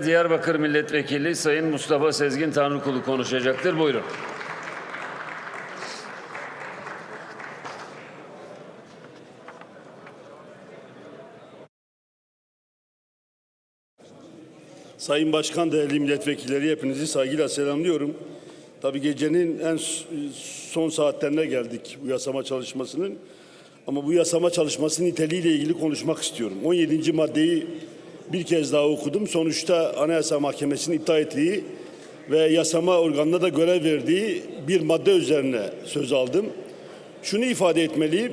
Diyarbakır Milletvekili Sayın Mustafa Sezgin Tanrıkulu konuşacaktır. Buyurun. Sayın Başkan, değerli milletvekilleri hepinizi saygıyla selamlıyorum. Tabii gecenin en son saatlerine geldik bu yasama çalışmasının. Ama bu yasama çalışması niteliğiyle ilgili konuşmak istiyorum. 17. maddeyi bir kez daha okudum. Sonuçta Anayasa Mahkemesi'nin iptal ettiği ve yasama organına da görev verdiği bir madde üzerine söz aldım. Şunu ifade etmeliyim.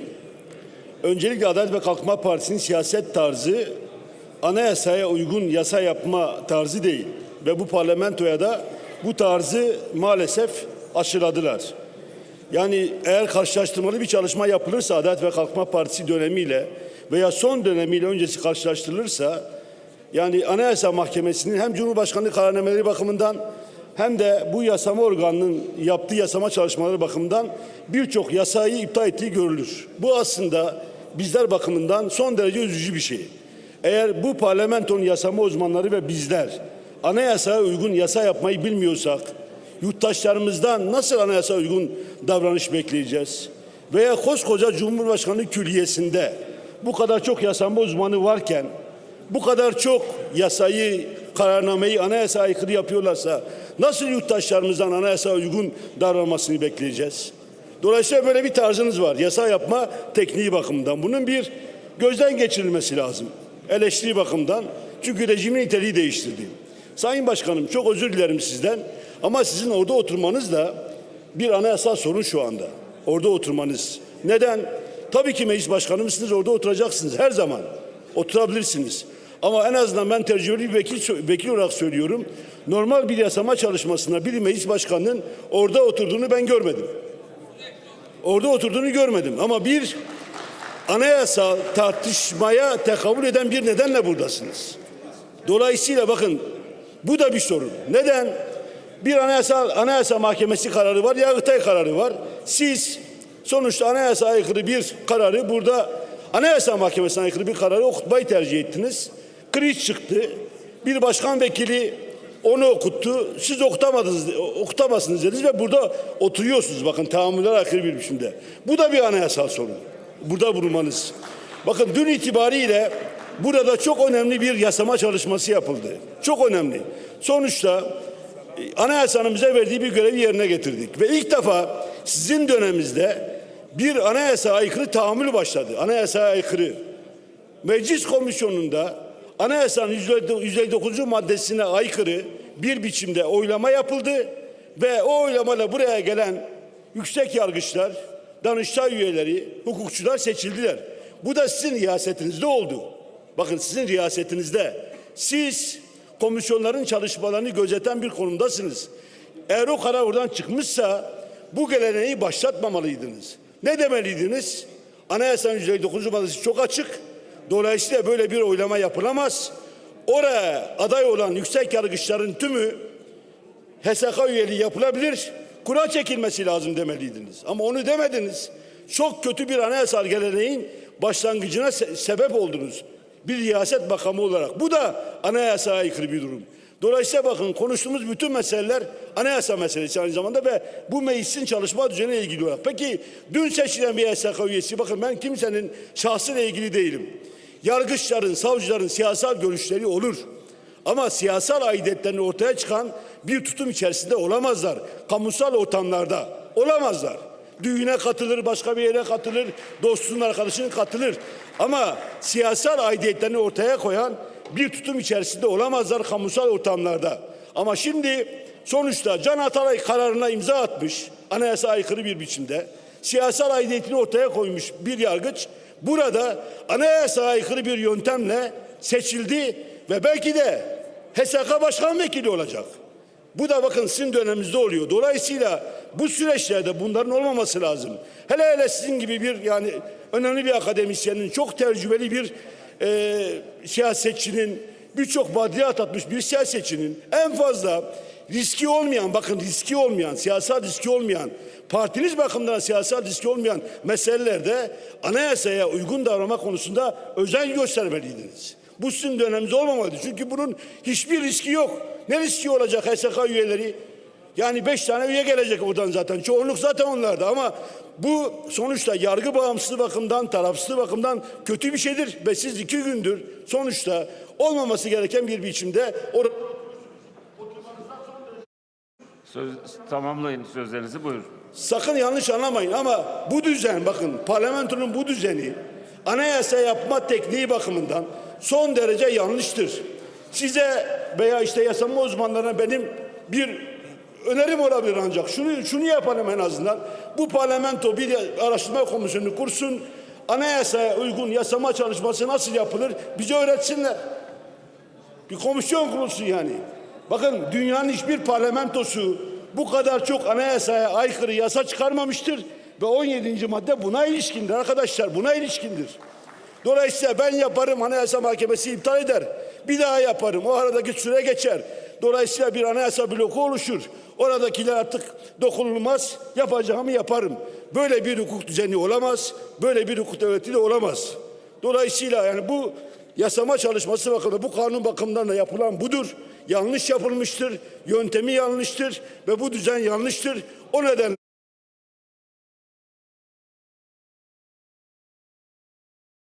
Öncelikle Adalet ve Kalkınma Partisi'nin siyaset tarzı anayasaya uygun yasa yapma tarzı değil. Ve bu parlamentoya da bu tarzı maalesef aşıladılar. Yani eğer karşılaştırmalı bir çalışma yapılırsa Adalet ve Kalkınma Partisi dönemiyle veya son dönemiyle öncesi karşılaştırılırsa yani Anayasa Mahkemesi'nin hem Cumhurbaşkanlığı kararnameleri bakımından hem de bu yasama organının yaptığı yasama çalışmaları bakımından birçok yasayı iptal ettiği görülür. Bu aslında bizler bakımından son derece üzücü bir şey. Eğer bu parlamentonun yasama uzmanları ve bizler anayasaya uygun yasa yapmayı bilmiyorsak yurttaşlarımızdan nasıl anayasa uygun davranış bekleyeceğiz? Veya koskoca Cumhurbaşkanlığı Külliyesi'nde bu kadar çok yasama uzmanı varken bu kadar çok yasayı, kararnameyi anayasa aykırı yapıyorlarsa nasıl yurttaşlarımızdan anayasa uygun davranmasını bekleyeceğiz? Dolayısıyla böyle bir tarzınız var. Yasa yapma tekniği bakımından. Bunun bir gözden geçirilmesi lazım. Eleştiri bakımdan. Çünkü rejimin niteliği değiştirdi. Sayın Başkanım çok özür dilerim sizden. Ama sizin orada oturmanız da bir anayasal sorun şu anda. Orada oturmanız. Neden? Tabii ki meclis başkanımızsınız orada oturacaksınız her zaman. Oturabilirsiniz. Ama en azından ben tecrübeli bir vekil, vekil olarak söylüyorum. Normal bir yasama çalışmasında bir meclis başkanının orada oturduğunu ben görmedim. Orada oturduğunu görmedim. Ama bir anayasa tartışmaya tekabül eden bir nedenle buradasınız. Dolayısıyla bakın bu da bir sorun. Neden? Bir anayasa, anayasa mahkemesi kararı var, Yargıtay kararı var. Siz sonuçta anayasa aykırı bir kararı burada anayasa mahkemesine aykırı bir kararı okutmayı tercih ettiniz. Kriz çıktı. Bir başkan vekili onu okuttu. Siz okutamadınız, okutamazsınız dediniz ve burada oturuyorsunuz bakın tahammüller aykırı bir biçimde. Bu da bir anayasal sorun. Burada bulunmanız. Bakın dün itibariyle burada çok önemli bir yasama çalışması yapıldı. Çok önemli. Sonuçta e, anayasanın bize verdiği bir görevi yerine getirdik. Ve ilk defa sizin döneminizde bir anayasa aykırı tahammül başladı. Anayasa aykırı. Meclis komisyonunda anayasanın 159. maddesine aykırı bir biçimde oylama yapıldı ve o oylamayla buraya gelen yüksek yargıçlar, danıştay üyeleri, hukukçular seçildiler. Bu da sizin riyasetinizde oldu. Bakın sizin riyasetinizde. Siz komisyonların çalışmalarını gözeten bir konumdasınız. Eğer o karar oradan çıkmışsa bu geleneği başlatmamalıydınız. Ne demeliydiniz? Anayasanın 159. maddesi çok açık. Dolayısıyla böyle bir oylama yapılamaz. Oraya aday olan yüksek yargıçların tümü HSK üyeliği yapılabilir. Kura çekilmesi lazım demeliydiniz. Ama onu demediniz. Çok kötü bir anayasal geleneğin başlangıcına se- sebep oldunuz. Bir riyaset makamı olarak. Bu da anayasaya aykırı bir durum. Dolayısıyla bakın konuştuğumuz bütün meseleler anayasa meselesi aynı zamanda ve bu meclisin çalışma düzeniyle ilgili olarak. Peki dün seçilen bir HSK üyesi bakın ben kimsenin şahsıyla ilgili değilim. Yargıçların, savcıların siyasal görüşleri olur. Ama siyasal aidiyetlerini ortaya çıkan bir tutum içerisinde olamazlar. Kamusal ortamlarda olamazlar. Düğüne katılır, başka bir yere katılır, dostunun arkadaşının katılır. Ama siyasal aidiyetlerini ortaya koyan bir tutum içerisinde olamazlar kamusal ortamlarda. Ama şimdi sonuçta Can Atalay kararına imza atmış, anayasa aykırı bir biçimde. Siyasal aidiyetini ortaya koymuş bir yargıç burada anayasa aykırı bir yöntemle seçildi ve belki de HSK Başkan Vekili olacak. Bu da bakın sizin döneminizde oluyor. Dolayısıyla bu süreçlerde bunların olmaması lazım. Hele hele sizin gibi bir yani önemli bir akademisyenin, çok tecrübeli bir e, siyasetçinin, birçok badiyat atmış bir siyasetçinin en fazla riski olmayan, bakın riski olmayan, siyasal riski olmayan, partiniz bakımından siyasal riski olmayan meselelerde anayasaya uygun davranma konusunda özen göstermeliydiniz. Bu sizin döneminiz olmamalı. Çünkü bunun hiçbir riski yok. Ne riski olacak HSK üyeleri? Yani beş tane üye gelecek oradan zaten. Çoğunluk zaten onlarda ama bu sonuçta yargı bağımsızlığı bakımdan, tarafsızlığı bakımdan kötü bir şeydir. Ve siz iki gündür sonuçta olmaması gereken bir biçimde or- Söz, tamamlayın sözlerinizi buyurun. Sakın yanlış anlamayın ama bu düzen bakın parlamentonun bu düzeni anayasa yapma tekniği bakımından son derece yanlıştır. Size veya işte yasama uzmanlarına benim bir önerim olabilir ancak şunu şunu yapalım en azından. Bu parlamento bir araştırma komisyonu kursun. Anayasaya uygun yasama çalışması nasıl yapılır bize öğretsinler. Bir komisyon kurulsun yani. Bakın dünyanın hiçbir parlamentosu bu kadar çok anayasaya aykırı yasa çıkarmamıştır. Ve 17. madde buna ilişkindir arkadaşlar buna ilişkindir. Dolayısıyla ben yaparım anayasa mahkemesi iptal eder. Bir daha yaparım o aradaki süre geçer. Dolayısıyla bir anayasa bloku oluşur. Oradakiler artık dokunulmaz. Yapacağımı yaparım. Böyle bir hukuk düzeni olamaz. Böyle bir hukuk devleti de olamaz. Dolayısıyla yani bu yasama çalışması bakımında bu kanun bakımından da yapılan budur. Yanlış yapılmıştır. Yöntemi yanlıştır ve bu düzen yanlıştır. O nedenle